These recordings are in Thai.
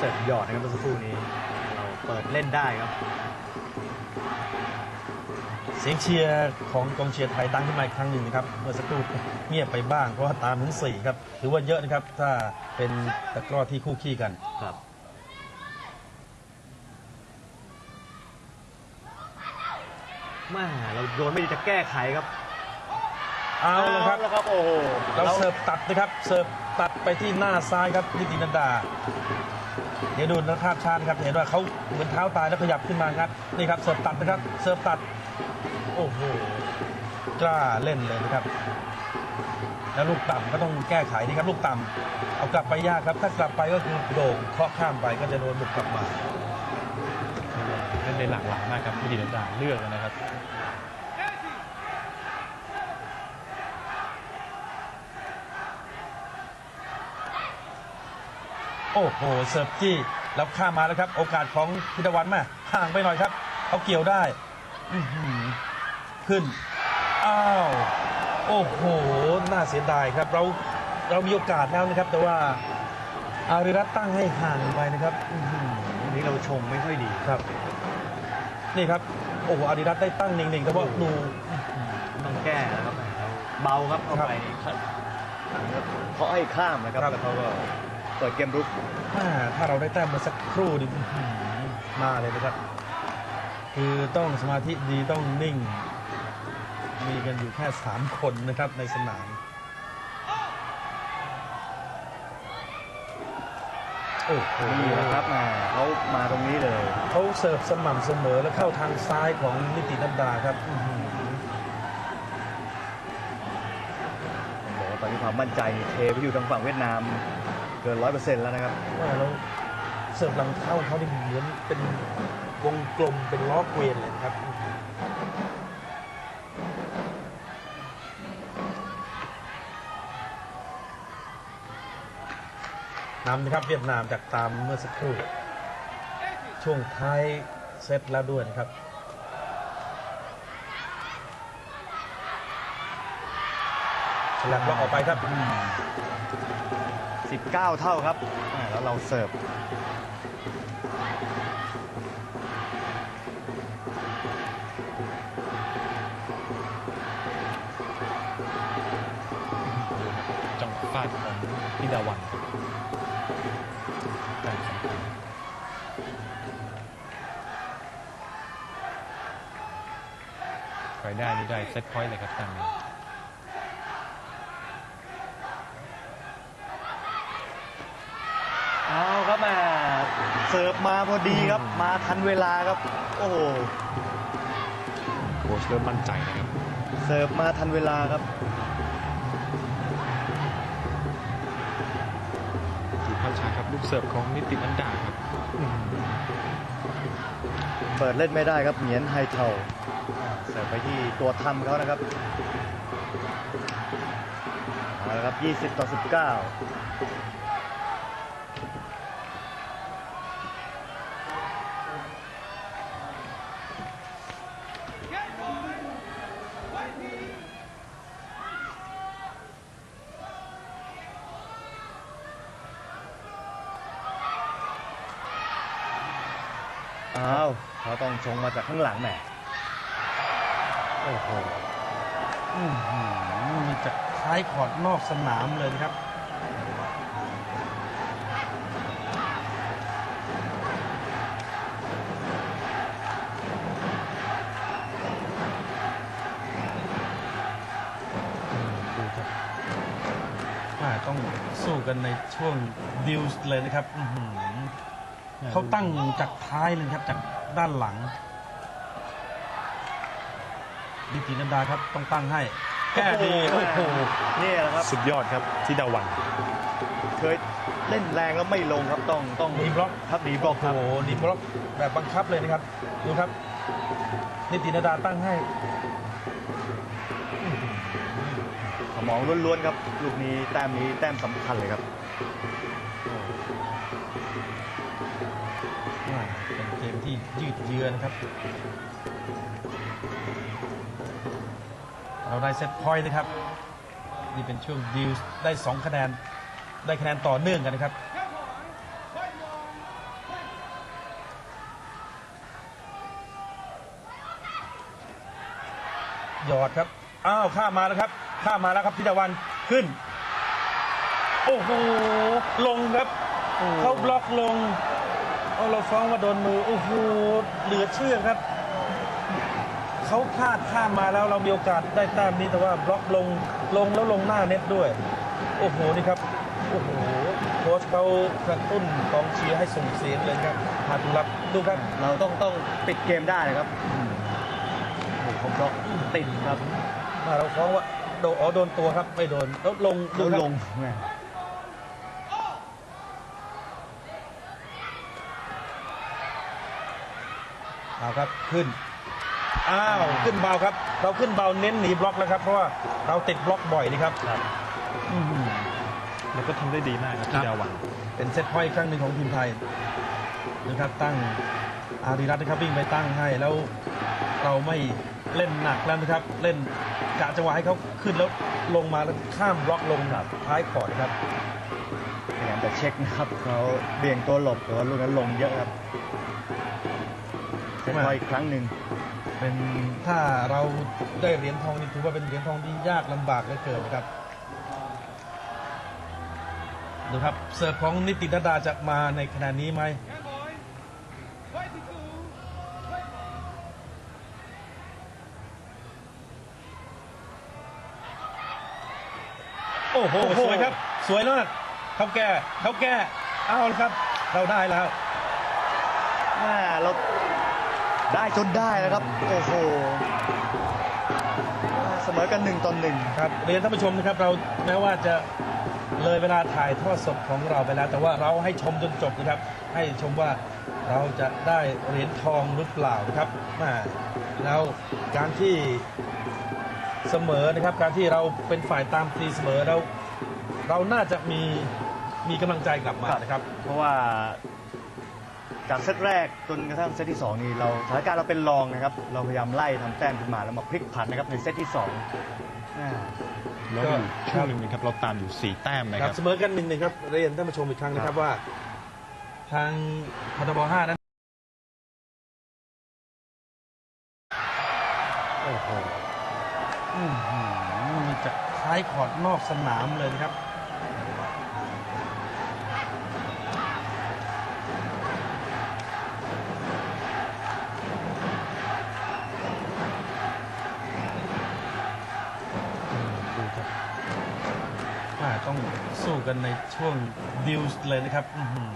เสิร์ฟหยอดนะครับเมื่อสักครู่นี้ เราเปิดเล่นได้ครับ เสียงเชียร์ของกองเชียร์ไทยดังขึ้นมาอีกครั้งหนึ่งนะครับ เมื่อสักครู่เงียบไปบ้างเพราะว่าตามถึงสี่ครับถือว่าเยอะนะครับ ถ้าเป็นตะกร้อที่คู่ขี้กันครับแม่เราโยนไม่ดีจะแก้ไขครับ เอาละครับแล้วครับโอ้โหเราเสิร์ฟตัดนะครับ เสิร์ฟตัดไปที่หน้าซ้ายครับนิตินันดา เดี๋ยวดูนะภาพชานะครับเห็นว่าเขาเหมือนเท้าตายแล้วขยับขึ้นมาครับนี่ครับเสิร์ฟตัดนะครับเสิร์ฟตัดโอ้โหกล้าเล่นเลยนะครับ แล้วลูกต่ำก็ต้องแก้ไขนี่ครับ ลูกต่ำเอากลับไปยากครับ ถ้ากลับไปก็คือโด่งเคาะข้ามไปก็จะโดนบุกกลับมาเล่นได้หลากหลายมากครับวิธีต่าเลือกนะครับ โอ้โหเสิร์ฟจี้แล้วข้ามมาแล้วครับ โอกาสของพิทวันมาห่างไปหน่อยครับเขาเกี่ยวได้อื้อหือขึ้นอ้าวโอ้โหน่าเสียดายครับ เราเรามีโอกาสแล้วนะครับ แต่ว่าอาริรัตน์ตั้งให้ห่างไปนะครับอื้อหือวันนี้เราชงไม่ค่อยดีครับ นี่ครับโอ้โหอาริรัตน์ได้ตั้งนิ่งๆแต่ว่าดูต้องแก้นะครับเบาครับเข้าไปนี่เขาให้ข้ามนะครับแล้วเขาก็ เปิดเกมรุกอ่าถ้าเราได้แต้มมาสักครู่นี่อื้อหือมาเลยนะครับ คือต้องสมาธิดีต้องนิ่ง มีกันอยู่แค่ 3 คนนะครับในสนามโอ้โหนี่นะครับแหมเขามาตรงนี้เลยเขาเสิร์ฟสม่ำเสมอแล้วเข้าทางซ้ายของนิตินันดาครับอื้อหือผมบอกว่าตอนนี้ความมั่นใจนี่เทไปอยู่ทางฝั่งเวียดนาม เกินร้อยเปอร์เซ็นต์แล้วนะครับว่าแล้วเสิร์ฟหลังเข้าเขาได้เหมือนเป็นวงกลมเป็นล้อเกวียนเลยครับนำนะครับเวียดนามจากตามเมื่อสักครู่ ช่วงท้ายเซตแล้วด้วยนะครับฉลับล็อกออกไปครับ 19 เท่าครับ แล้วเราเสิร์ฟจังหวะฟาดของพิดาวันแต่สำคัญใครได้นี่ได้เซตพอยต์เลยครับตามนี้ เอาครับแหม่เสิร์ฟมา พอดีครับ มาทันเวลาครับ โอ้โหโค้ชเริ่มมั่นใจนะครับ เสิร์ฟมาทันเวลาครับดูภาพช้าครับลูกเสิร์ฟของนิตินันดาครับ เปิดเล่นไม่ได้ครับเหมียนไฮเทาอ่าเสิร์ฟไปที่ตัวทำเขานะครับเอาละครับ 20 ต่อ 19 อ้าว เขาต้องชงมาจากข้างหลังแหมโอ้โหมีจากท้ายขอดนอกสนามเลยนะครับดูครับต้องสู้กันในช่วงดิวส์เลยนะครับเขาตั้งจากท้ายเลยครับจาก ด้านหลังดิตินันดาครับต้องตั้งให้ แก้ดีโอ้โอ้โหโหนี่แหละครับสุดยอดครับที่ดาวันเคยเล่นแรงแล้วไม่ลงครับต้องต้องดีบล็อกครับดีบล็อกคโอ้รับโหดีบล็อกแบบบังคับเลยนะครับดูครับนิตินันดาตั้งให้สมองล้วนๆครับ ลูกนี้แต้มนี้แต้มสำคัญเลยครับ กเยือนครับ เราได้เซตพอยต์นะครับ นี่เป็นช่วงดิวได้ 2 คะแนน ได้คะแนนต่อเนื่องกันนะครับยอดครับ อ้าวข้ามาแล้วครับ ข้ามาแล้วครับพิจาวันขึ้น โอ้โห ลงครับ เขาบล็อกลง เอาเราฟ้องว่าโดนมือ โอ้โห เหลือเชื่อครับ เขาพลาดข้ามมาแล้วเรามีโอกาสได้แต้มนี้แต่ว่าบล็อกลง ลงแล้วลงหน้าเน็ตด้วย โอ้โห นี่ครับ โอ้โห โค้ชเขากระตุ้นกองเชียร์ให้ส่งเสียงเลยครับมาดูรับดูครับ เราต้องต้องปิดเกมได้นะครับโอ้โหเขาบล็อกติดครับ มาเราฟ้องว่าโดนอ๋อโดนตัวครับ ไม่โดนแล้วลงดูแล้วครับลงแหม่ เอาครับขึ้น อ้าวขึ้นเบาครับ เราขึ้นเบาเน้นหนีบล็อกแล้วครับเพราะว่าเราติดบล็อกบ่อยนี่ครับครับอื้อหือแล้วก็ทำได้ดีมากครับครับธีรวัน เป็นเซตพอยต์อีกครั้งหนึ่งของทีมไทยนะครับตั้งอาริรัตน์นะครับวิ่งไปตั้งให้แล้วเราไม่เล่นหนักแล้วนะครับ เล่นกะจังหวะให้เขาขึ้นแล้วลงมาแล้วข้ามบล็อกลงท้ายขอร์ดครับพยายามจะเช็คนะครับเขาเบี่ยงตัวหลบแต่ว่าลูกนั้นลงเยอะครับ เซตพอยต์อีกครั้งหนึ่งเป็นถ้าเราได้เหรียญทองนี่ถือว่าเป็นเหรียญทองที่ยากลำบากเหลือเกินครับดูครับเสิร์ฟของนิติดาดาจะมาในขณะนี้ไหมโอ้โหสวยครับ สวยมากเขาแก้เขาแก้เอาละครับ เราได้แล้วแม่เรา ได้จนได้นะครับ โอ้โหเสมอกันหนึ่งต่อหนึ่งครับเรียนท่านผู้ชมนะครับเราแม้ว่าจะเลยเวลาถ่ายทอดสดของเราไปแล้ว แต่ว่าเราให้ชมจนจบนะครับ ให้ชมว่าเราจะได้เหรียญทองหรือเปล่านะครับแม่แล้วการที่เสมอนะครับ การที่เราเป็นฝ่ายตามตีเสมอเราเราน่าจะมีมีกำลังใจกลับมานะครับ เพราะว่า จากเซตแรกจนกระทั่งเซตที่2นี่เราสถานการณ์เราเป็นรองนะครับ เราพยายามไล่ทำแต้มขึ้นมาแล้วมาพลิกผันนะครับในเซตที่2อ่า แล้วอยู่ช่วงหนึ่งนะครับเราตามอยู่สี่แต้มนะคครัรับบ เสมอกันหนึ่งหนึ่งครับเรียนท่านผู้ชมอีกครั้งนะครับว่า ทางพทบ5นั้นโอ้โหอื้อหือมันจากท้ายขอดนอกสนามเลยนะครับ ต้องสู้กันในช่วงดิวส์เลยนะครับอื้อหือ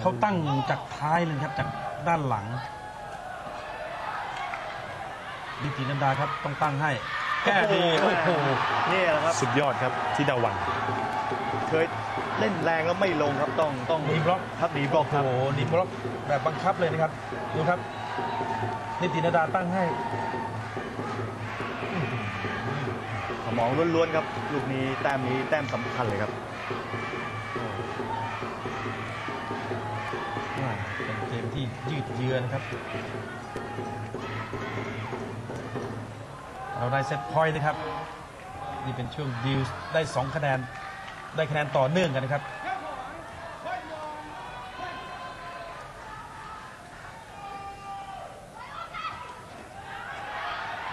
เขาตั้งจากท้ายเลยครับจากด้านหลังดิตินันดาครับต้องตั้งให้ แก้ดีโอ้โอ้โหโหนี่แหละครับ สุดยอดครับธิดาวันเคยเล่นแรงแล้วไม่ลงครับต้องต้องหนีบล็อกครับหนีบล็อกคโอ้รับโหหนีบล็อกแบบบังคับเลยนะครับดูครับนิตินันดาตั้งให้ส มองล้วนๆครับ ลูกนี้แต้มนี้แต้มสำคัญเลยครับเป็นเกมที่ยืดเยื้อนะครับ เราได้เซตพอยต์นะครับ นี่เป็นช่วงดิวได้ 2 คะแนน ได้คะแนนต่อเนื่องกันนะครับ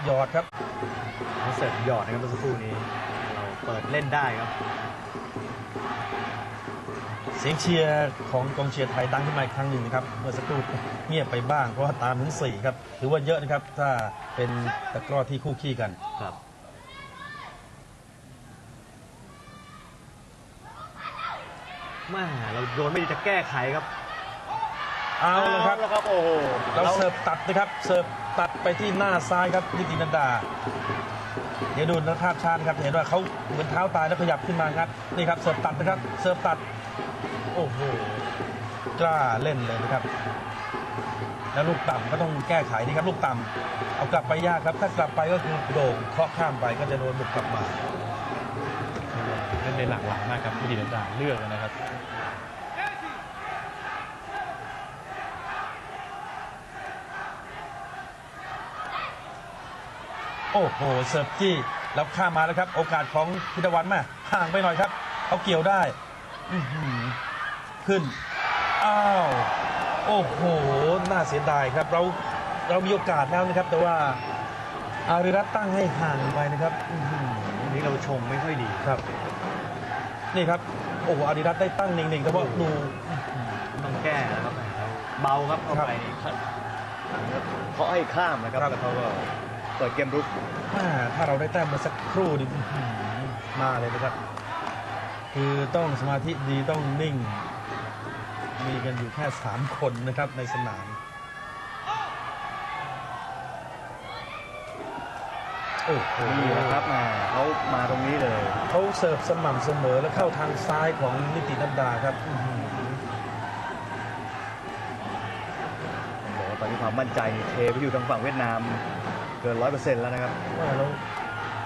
หยอดครับเขาเสิร์ฟหยอดนะครับเมื่อสักครู่นี้ เราเปิดเล่นได้ครับ เสียงเชียร์ของกองเชียร์ไทยดังขึ้นมาอีกครั้งหนึ่งนะครับ เมื่อสักครู่เงียบไปบ้างเพราะว่าตามถึง4ครับ ถือว่าเยอะนะครับ ถ้าเป็นตะกร้อที่คู่ขี้กันครับแม่เราโดนไม่ดีจะแก้ไขครับ เอาละครับแล้วครับโอ้โหเราเสิร์ฟตัดนะครับ เสิร์ฟ ตัดไปที่หน้าซ้ายครับนิตินันดา เดี๋ยวดูนะภาพชานะครับเห็นว่าเขาเหมือนเท้าตายแล้วขยับขึ้นมาครับนี่ครับเสิร์ฟตัดนะครับเสิร์ฟตัดโอ้โหกล้าเล่นเลยนะครับ แล้วลูกต่ำก็ต้องแก้ไขนี่ครับ ลูกต่ำเอากลับไปยากครับ ถ้ากลับไปก็คือโด่งเคาะข้ามไปก็จะโดนบุกกลับมาเล่นได้หลากหลายมากครับธีรดาเลือกนะครับ อ้โหเสิร์ฟจี้แล้วข้ามมาแล้วครับ โอกาสของพิทวันมาห่างไปหน่อยครับเขาเกี่ยวได้อื้อหือขึ้นอ้าวโอ้โหน่าเสียดายครับ เราเรามีโอกาสแล้วนะครับ แต่ว่าอาริรัตน์ตั้งให้ห่างไปนะครับอื้อหือวันนี้เราชงไม่ค่อยดีครับ นี่ครับ โอ้โหอาริรัตน์ได้ตั้งนิ่งๆแต่ว่าดูต้องแก้นะครับเบาครับเข้าไปเขาให้ข้ามนะครับครับแล้วเขาก็ เปิดเกมรุกอ่าถ้าเราได้แต้มมาสักครู่นี่อื้อหือมาเลยนะครับ คือต้องสมาธิดีต้องนิ่ง มีกันอยู่แค่ 3 คนนะครับในสนามโอ้โหนี่นะครับแหมเขามาตรงนี้เลย เขาเสิร์ฟสม่ำเสมอและเข้าทางซ้ายของนิตินัดดาครับอื้อหือผมบอกว่าตอนนี้ความมั่นใจนี่เทไปอยู่ทางฝั่งเวียดนาม เกินร้อยเปอร์เซ็นต์แล้วนะครับว่าแล้ว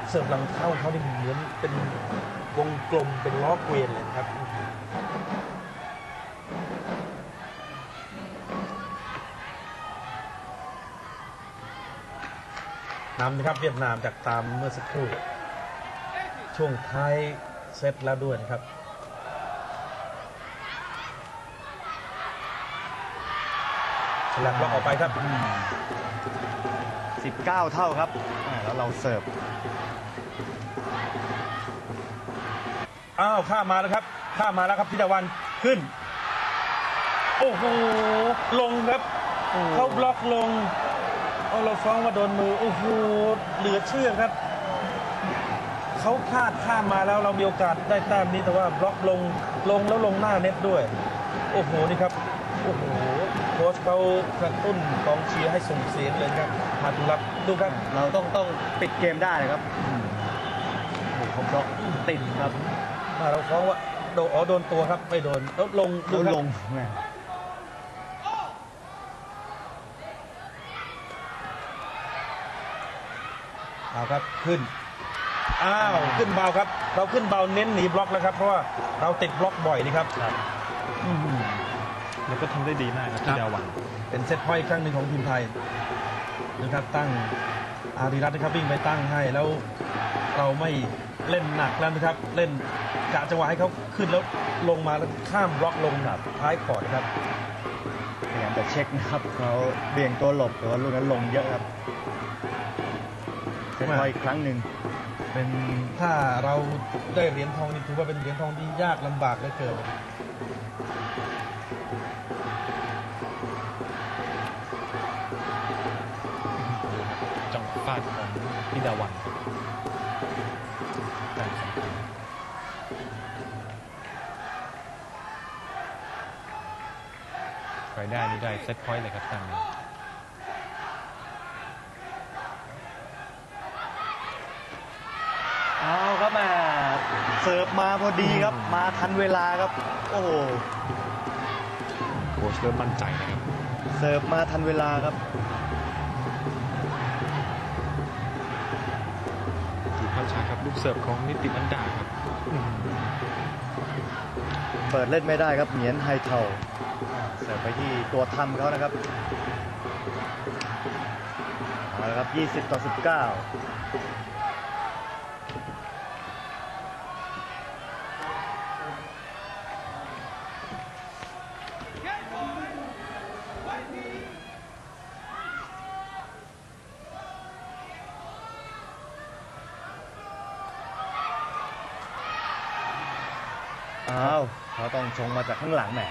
เสิร์ฟหลังเข้าเขานี่เหมือนเป็นวงกลมเป็นล้อเกวียนเลยครับนำนะครับเวียดนามจากตามเมื่อสักครู่ ช่วงท้ายเซตแล้วด้วยนะครับฉลับล็อกออกไปครับ 19 เท่าครับ แล้วเราเสิร์ฟ อ้าว ข้ามาแล้วครับ ข้ามาแล้วครับพิดาวันขึ้น โอ้โห ลงครับ เขาบล็อกลงเอาเราฟ้องว่าโดนมือ โอ้โห เหลือเชื่อครับ เขาพลาดข้ามมาแล้วเรามีโอกาสได้แต้มนี้แต่ว่าบล็อกลง ลงแล้วลงหน้าเน็ตด้วย โอ้โห นี่ครับ ค้ชเขากระตุ้นกองเชียร์ให้ส่งเสียงเลยครับมาตุลักดูครับเราต้องต้องปิดเกมได้นะครับโอ้โหเขาบล็อกติดครับมาเราฟ้องว่าโดนอ๋อโดนตัวครับไม่โดนแล้วลงดูแล้วครับลงแหมเอาครับขึ้นอ้าวขึ้นเบาครับ เราขึ้นเบาเน้นหนีบล็อกแล้วครับ เพราะว่าเราติดบล็อกบ่อยนี่ครับครับอื้อหือ แล้วก็ทำได้ดีมากครับครับที่ดาวันเป็นเซตพอยต์อีกครั้งหนึ่งของทีมไทยนะครับตั้งอาริรัตน์นะครับวิ่งไปตั้งให้แล้วเราไม่เล่นหนักแล้วนะครับ เล่นกะจังหวะให้เขาขึ้นแล้วลงมาแล้วข้ามบล็อกลงท้ายคอร์ดครับ พยายามจะเช็คนะครับเขาเบี่ยงตัวหลบแต่ว่าลูกนั้นลงเยอะครับเซตพอยต์อีกครั้งหนึ่งเป็นถ้าเราได้เหรียญทองนี่ถือว่าเป็นเหรียญทองที่ยากลำบากเหลือเกิน จังหวะฟาดของอีดาวันไปได้นี่ได้เซตพอยต์เลยครับตางนี้ เอาครับแหม่ เสิร์ฟมาพอดีครับ มาทันเวลาครับ โอ้โหโค้ชเริ่มมั่นใจนะครับ เสิร์ฟมาทันเวลาครับดูภาพช้าครับลูกเสิร์ฟของนิตินันดาครับ เปิดเล่นไม่ได้ครับเหมียนไฮเทาเสิร์ฟไปที่ตัวทำเขานะครับเอาละครับ 20 ต่อ 19 อ้าวเขาต้องช งมาจากข้างหลังแหม